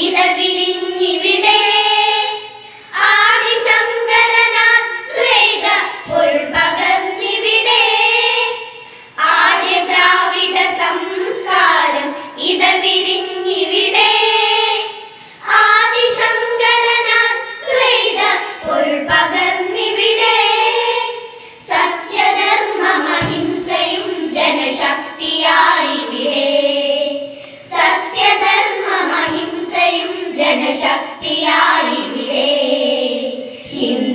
ഇതൾ വിരിഞ്ഞിവിടെ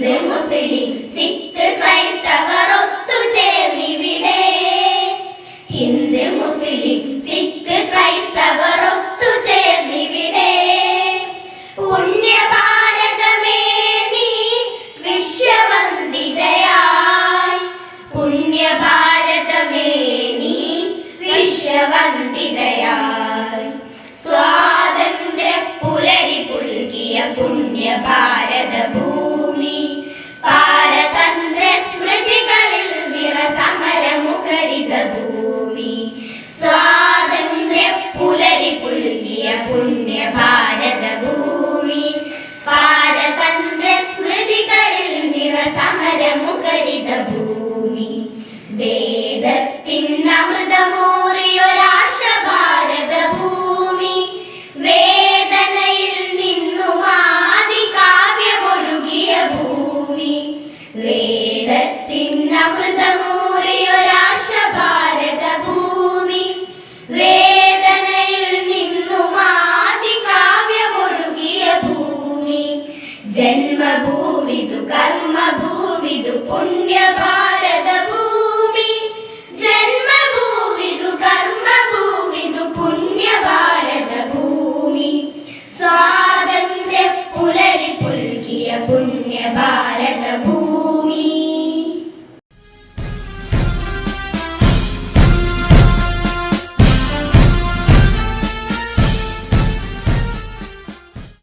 ഹിന്ദു മുസ്ലിം സിഖ് ക്രൈസ്തവർ ഒത്തുചേർന്നിവിടെ. ഹിന്ദു മുസ്ലിം സിഖ് ക്രൈസ്തവർ ഒത്തുചേർന്നിവിടെ. പുണ്യ ഭാരതമേ നീ വിശ്വവന്ദിതയായി. പുണ്യ ഭാരതമേ നീ വിശ്വവന്ദിതയായി. സ്വാതന്ത്ര്യ പുലരി പുൽകിയ പുണ്യ ഭാരതഭൂ